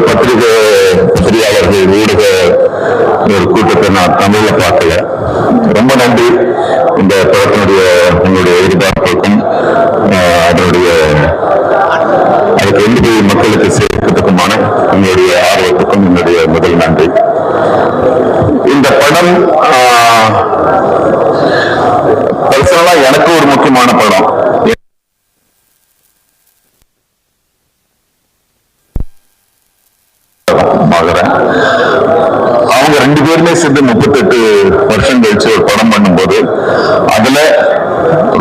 பத்திரிகை பொறியாளர்கள் ஊடக ஒரு கூட்டத்தை நான் தமிழில் பார்க்கல. ரொம்ப நன்றி. இந்த படத்தினுடைய ஆகிறேன் அவங்க ரெண்டு பேருமே சேர்ந்து முப்பத்தெட்டு வருஷம் கழிச்சு ஒரு படம் பண்ணும்போது அதுல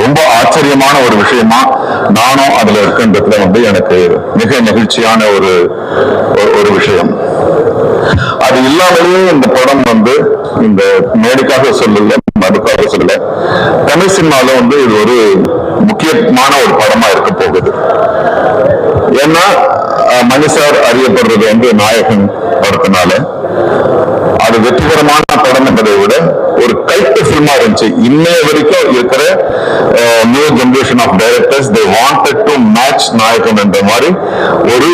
ரொம்ப ஆச்சரியமான ஒரு விஷயமா நானும் அதுல இருக்கின்றதுல வந்து எனக்கு மிக மகிழ்ச்சியான ஒரு ஒரு- விஷயம். அது இல்லாமலேயே இந்த படம் வந்து இந்த மேடைக்காக சொல்லல மதுக்காக சொல்லல. தமிழ் சினிமால வந்து இது ஒரு முக்கியமான ஒரு படமா இருக்க போகுது. ஏன்னா அஹ், சார் அறியப்படுறது வந்து நாயகன் படத்தினால. அது வெற்றிகரமான படம் என்பதை விட ஒரு கைட்டு ஃபில்மா இருந்துச்சு. இன்னைய வரைக்கும் இருக்கிற new generation of directors they wanted to match Nayakan என்ற மாதிரி ஒரு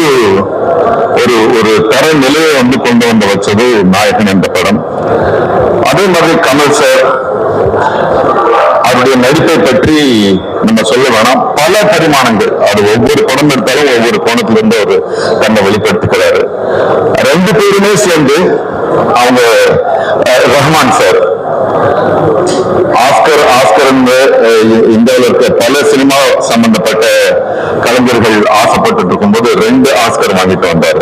ஒரு ஒரு தர நிலையை வந்து கொண்டு வந்து வச்சது நாயகன் என்ற படம். அதே மாதிரி கமல் சார் அவருடைய நடிப்பை பற்றி நம்ம பல பரிமாணங்கள். அது ஒவ்வொரு படம் எடுத்தாலும் ஒவ்வொரு கோணத்துல இருந்து அவர் தன்னை வெளிப்படுத்திக்கிறாரு ரெண்டு பேருமே சேர்ந்து அவங்க அஹ், ரஹ்மான் சார். ஆஸ்கர் ஆஸ்கர் இந்தியாவில் இருக்க பல சினிமா சம்பந்தப்பட்ட கலைஞர்கள் ஆசைப்பட்டு இருக்கும்போது ரெண்டு ஆஸ்கர் வாங்கிட்டு வந்தாரு.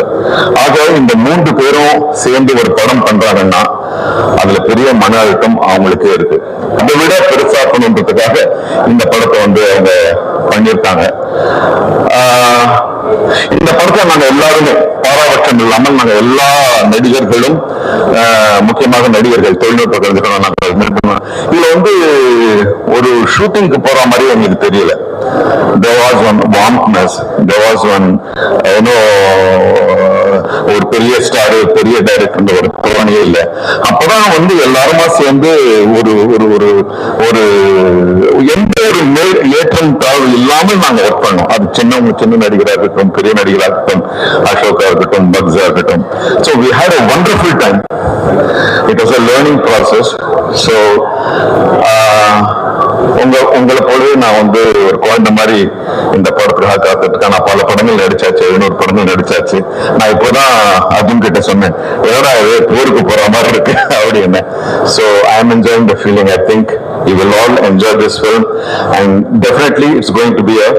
ஆக இந்த மூன்று பேரும் சேர்ந்து ஒரு படம் பண்றாங்கன்னா அதுல பெரிய மன அழுத்தம் அவங்களுக்கே இருக்கு. அதை விட பெருசாக்கணுன்றதுக்காக இந்த படத்தை வந்து அவங்க பண்ணியிருக்காங்க. ஆஹ், இந்த படத்தை நாங்க எல்லாருமே பாராபட்சம் இல்லாமல் நாங்க எல்லா நடிகர்களும் முக்கியமாக நடிகர்கள் தொழில்நுட்ப கலைஞர்கள் இதுல வந்து ஒரு ஷூட்டிங்க்கு போற மாதிரி எங்களுக்கு தெரியல. There was one warmthness there was one you know ஒரு பெரிய ஸ்டார் பெரிய டைரக்டர் ஒரு தோரணையே இல்லை. அப்பதான் வந்து எல்லாருமா சேர்ந்து ஒரு ஒரு ஒரு ஒரு எந்த ஒரு ஏற்றம் தாழ்வு இல்லாமல் நாங்க ஒர்க் பண்ணோம். அது சின்ன சின்ன நடிகராக இருக்கட்டும் பெரிய நடிகராக இருக்கட்டும் அசோகா இருக்கட்டும் பக்ஸா இருக்கட்டும். So we had a wonderful time it was a learning process so உங்க உங்களை போலவே நான் வந்து ஒரு குழந்தை மாதிரி இந்த படத்துக்காக காத்துட்டு நான் பல படங்கள் நடிச்சாச்சு எழுநூறு படங்கள் நடிச்சாச்சு. நான் இப்போதான் அர்ஜுன் கிட்ட சொன்னேன் என்னடா இது போருக்கு போற மாதிரி இருக்கு அப்படின்னு. So I am enjoying the feeling I think you will all enjoy this film and definitely it's going to be a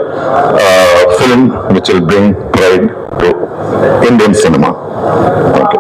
film which will bring pride to Indian cinema okay